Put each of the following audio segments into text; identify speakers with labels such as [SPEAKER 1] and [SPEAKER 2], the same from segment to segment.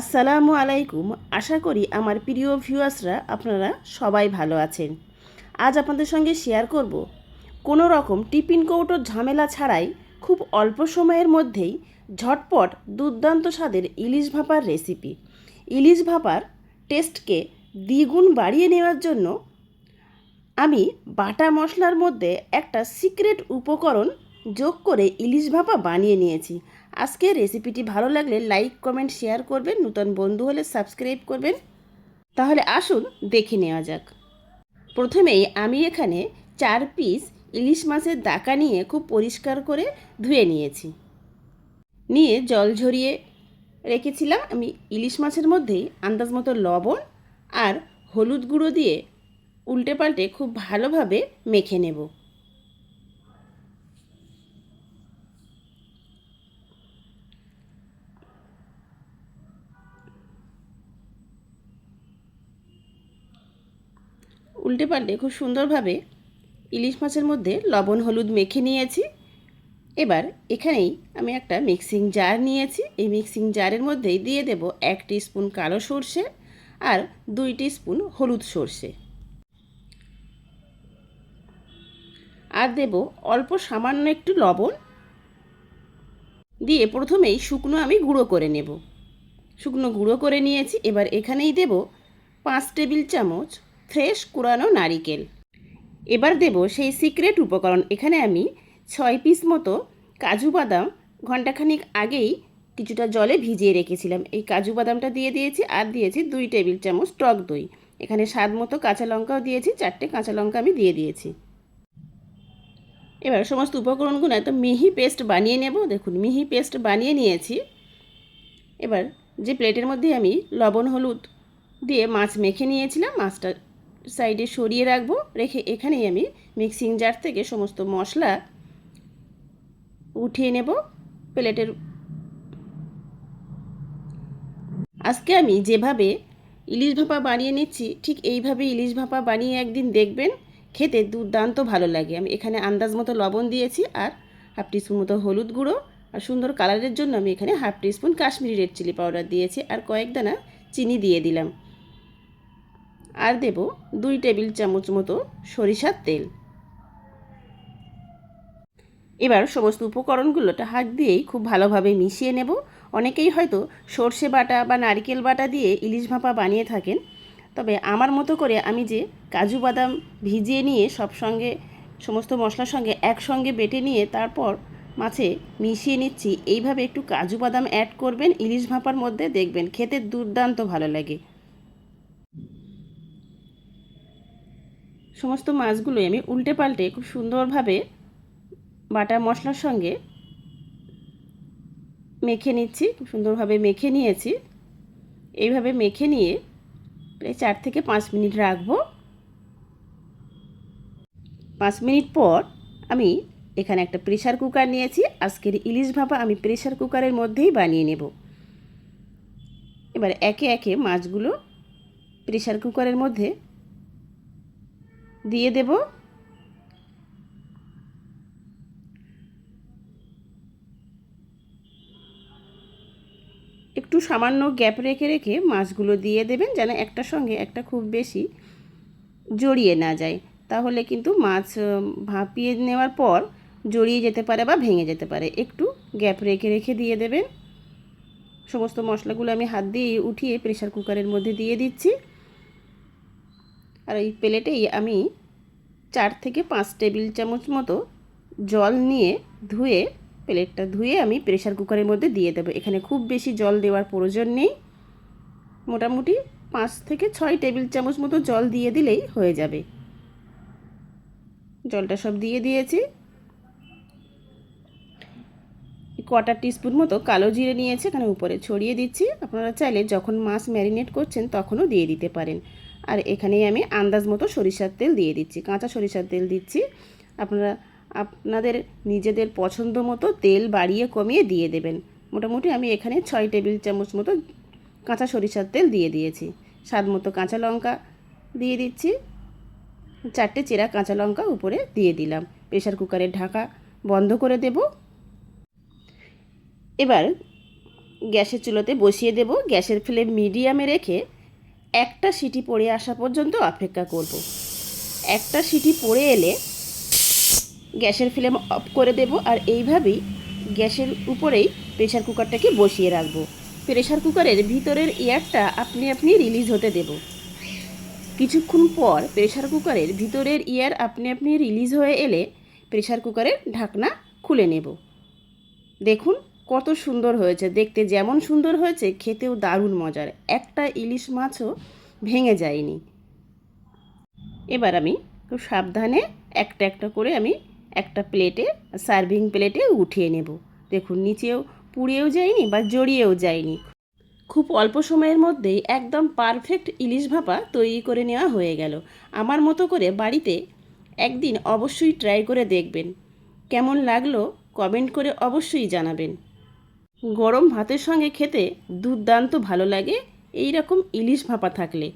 [SPEAKER 1] আসসালামু আলাইকুম। আশা করি আমার প্রিয় ভিউয়ার্সরা আপনারা সবাই ভালো আছেন। আজ আপনাদের সঙ্গে শেয়ার করব। কোনো রকম টিফিন কৌটোর ঝামেলা ছাড়াই খুব অল্প সময়ের মধ্যেই ঝটপট দুর্দান্ত স্বাদের ইলিশ ভাপার রেসিপি। ইলিশ ভাপার টেস্টকে দ্বিগুণ বাড়িয়ে নেওয়ার জন্য আমি বাটা মশলার মধ্যে একটা সিক্রেট উপকরণ যোগ করে ইলিশ ভাপা বানিয়ে নিয়েছি। আজকে রেসিপিটি ভালো লাগলে লাইক, কমেন্ট, শেয়ার করবেন। নতুন বন্ধু হলে সাবস্ক্রাইব করবেন। তাহলে আসুন দেখে নেওয়া যাক। প্রথমেই আমি এখানে চার পিস ইলিশ মাছের দাকা নিয়ে খুব পরিষ্কার করে ধুয়ে নিয়েছি। নিয়ে জল ঝরিয়ে রেখেছিলাম আমি ইলিশ মাছের মধ্যেই আন্দাজ মতো লবণ আর হলুদ গুঁড়ো দিয়ে উল্টে পাল্টে খুব ভালোভাবে মেখে নেব। উল্টে পাল্টে খুব সুন্দরভাবে ইলিশ মাছের মধ্যে লবণ, হলুদ মেখে নিয়েছি। এবার এখানেই আমি একটা মিক্সিং জার নিয়েছি। এই মিক্সিং জারের মধ্যেই দিয়ে দেব এক স্পুন কালো সর্ষে আর দুই স্পুন হলুদ সর্ষে। আর দেব অল্প সামান্য একটু লবণ। দিয়ে প্রথমেই শুকনো আমি গুঁড়ো করে নেব। শুকনো গুঁড়ো করে নিয়েছি। এবার এখানেই দেব পাঁচ টেবিল চামচ ফ্রেশ কুড়ানো নারিকেল। এবার দেব সেই সিক্রেট উপকরণ। এখানে আমি ছয় পিস মতো কাজু বাদাম ঘন্টাখানিক আগেই কিছুটা জলে ভিজিয়ে রেখেছিলাম। এই কাজু বাদামটা দিয়ে দিয়েছি আর দিয়েছি দুই টেবিল চামচ টক দই। এখানে স্বাদ মতো কাঁচা লঙ্কাও দিয়েছি, চারটে কাঁচা লঙ্কা আমি দিয়ে দিয়েছি। এবার সমস্ত উপকরণগুলো একদম মিহি পেস্ট বানিয়ে নেব। দেখুন, মিহি পেস্ট বানিয়ে নিয়েছি। এবার যে প্লেটের মধ্যে আমি লবণ, হলুদ দিয়ে মাছ মেখে নিয়েছিলাম, মাছটা সাইডে সরিয়ে রাখব, রেখে এখানেই আমি মিক্সিং জার থেকে সমস্ত মশলা উঠিয়ে নেব প্লেটের। আজকে আমি যেভাবে ইলিশ ভাপা বানিয়ে নিচ্ছি, ঠিক এইভাবে ইলিশ ভাপা বানিয়ে একদিন দেখবেন, খেতে দুর্দান্ত ভালো লাগে। আমি এখানে আন্দাজ মতো লবণ দিয়েছি আর হাফ টিস্পুন মতো হলুদ গুঁড়ো আর সুন্দর কালারের জন্য আমি এখানে half teaspoon Kashmiri red chilli powder দিয়েছি আর কয়েক দানা চিনি দিয়ে দিলাম। আর দেব দুই টেবিল চামচ মতো সরিষার তেল। এবার সমস্ত উপকরণগুলোটা হাত দিয়েই খুব ভালোভাবে মিশিয়ে নেব। অনেকেই হয়তো সর্ষে বাটা বা নারকেল বাটা দিয়ে ইলিশ ভাপা বানিয়ে থাকেন। তবে আমার মতো করে আমি যে কাজু বাদাম ভিজিয়ে নিয়ে সব সঙ্গে সমস্ত মশলার সঙ্গে একসঙ্গে বেটে নিয়ে তারপর মাছে মিশিয়ে নিচ্ছি, এইভাবে একটু কাজু বাদাম অ্যাড করবেন, ইলিশ ভাপার মধ্যে দেখবেন খেতে দুর্দান্ত ভালো লাগে। সমস্ত মাছগুলোই আমি উল্টে পাল্টে খুব সুন্দরভাবে বাটা মশলার সঙ্গে মেখে নিচ্ছি, খুব সুন্দরভাবে মেখে নিয়েছি। এইভাবে মেখে নিয়ে প্রায় চার থেকে পাঁচ মিনিট রাখব। পাঁচ মিনিট পর আমি এখানে একটা প্রেশার কুকার নিয়েছি। আজকের ইলিশ ভাপা আমি প্রেশার কুকারের মধ্যেই বানিয়ে নেব। এবার একে একে মাছগুলো প্রেশার কুকারের মধ্যে দিয়ে দেব। একটু সামান্য গ্যাপ রেখে রেখে মাছগুলো দিয়ে দেবেন যেন একটার সঙ্গে একটা খুব বেশি জড়িয়ে না যায়। তাহলে কিন্তু মাছ ভাপিয়ে নেওয়ার পর জড়িয়ে যেতে পারে বা ভেঙে যেতে পারে। একটু গ্যাপ রেখে রেখে দিয়ে দেবেন। সমস্ত মশলাগুলো আমি হাত দিয়ে উঠিয়ে প্রেশার কুকারের মধ্যে দিয়ে দিচ্ছি। আর এই প্লেটেই আমি চার থেকে পাঁচ টেবিল চামচ মতো জল নিয়ে ধুয়ে প্লেটটা ধুয়ে আমি প্রেশার কুকারের মধ্যে দিয়ে দেবো। এখানে খুব বেশি জল দেওয়ার প্রয়োজন নেই। মোটামুটি পাঁচ থেকে ছয় টেবিল চামচ মতো জল দিয়ে দিলেই হয়ে যাবে। জলটা সব দিয়ে দিয়েছি। কটা টিস্পুন মতো কালো জিরে নিয়েছে, এখানে উপরে ছড়িয়ে দিচ্ছি। আপনারা চাইলে যখন মাছ ম্যারিনেট করছেন তখনও দিয়ে দিতে পারেন। আর এখানেই আমি আন্দাজ মতো সরিষার তেল দিয়ে দিচ্ছি, কাঁচা সরিষার তেল দিচ্ছি। আপনারা, আপনাদের নিজেদের পছন্দ মতো তেল বাড়িয়ে কমিয়ে দিয়ে দেবেন। মোটামুটি আমি এখানে ছয় টেবিল চামচ মতো কাঁচা সরিষার তেল দিয়ে দিয়েছি। স্বাদ মতো কাঁচা লঙ্কা দিয়ে দিচ্ছি। চারটে চেরা কাঁচা লঙ্কা উপরে দিয়ে দিলাম। প্রেশার কুকারের ঢাকা বন্ধ করে দেব। এবার গ্যাসের চুলোতে বসিয়ে দেব। গ্যাসের ফ্লেম মিডিয়ামে রেখে একটা সিটি পড়ে আসা পর্যন্ত অপেক্ষা করব। একটা সিটি পড়ে এলে গ্যাসের ফ্লেম অফ করে দেব আর এইভাবেই গ্যাসের উপরেই প্রেশার কুকারটাকে বসিয়ে রাখব। প্রেশার কুকারের ভিতরের এয়ারটা আপনি আপনি রিলিজ হতে দেব। কিছুক্ষণ পর প্রেশার কুকারের ভিতরের এয়ার আপনি আপনি রিলিজ হয়ে এলে প্রেশার কুকারের ঢাকনা খুলে নেব। দেখুন কত সুন্দর হয়েছে, দেখতে যেমন সুন্দর হয়েছে, খেতেও দারুণ মজার। একটা ইলিশ মাছও ভেঙে যায়নি। এবার আমি খুব সাবধানে একটা একটা করে আমি একটা প্লেটে, সার্ভিং প্লেটে উঠিয়ে নেব। দেখুন, নিচেও পুড়েও যায়নি বা জড়িয়েও যায়নি। খুব অল্প সময়ের মধ্যেই একদম পারফেক্ট ইলিশ ভাপা তৈরি করে নেওয়া হয়ে গেল। আমার মতো করে বাড়িতে একদিন অবশ্যই ট্রাই করে দেখবেন। কেমন লাগল কমেন্ট করে অবশ্যই জানাবেন। গরম ভাতের সঙ্গে খেতে দুর্দান্ত ভালো লাগে। এই রকম ইলিশ ভাপা থাকলে।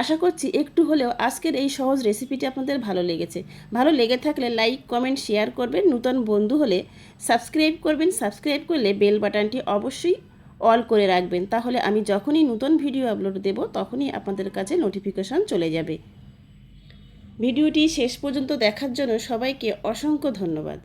[SPEAKER 1] আশা করছি একটু হলেও আজকের এই সহজ রেসিপিটি আপনাদের ভালো লেগেছে। ভালো লেগে থাকলে লাইক কমেন্ট শেয়ার করবেন। নূতন বন্ধু হলে সাবস্ক্রাইব করবেন। সাবস্ক্রাইব করলে বেল বাটনটি অবশ্যই অল করে রাখবেন। তাহলে আমি যখনই নতুন ভিডিও আপলোড দেব, তখনই আপনাদের কাছে নোটিফিকেশন চলে যাবে। ভিডিওটি শেষ পর্যন্ত দেখার জন্য সবাইকে অসংখ্য ধন্যবাদ।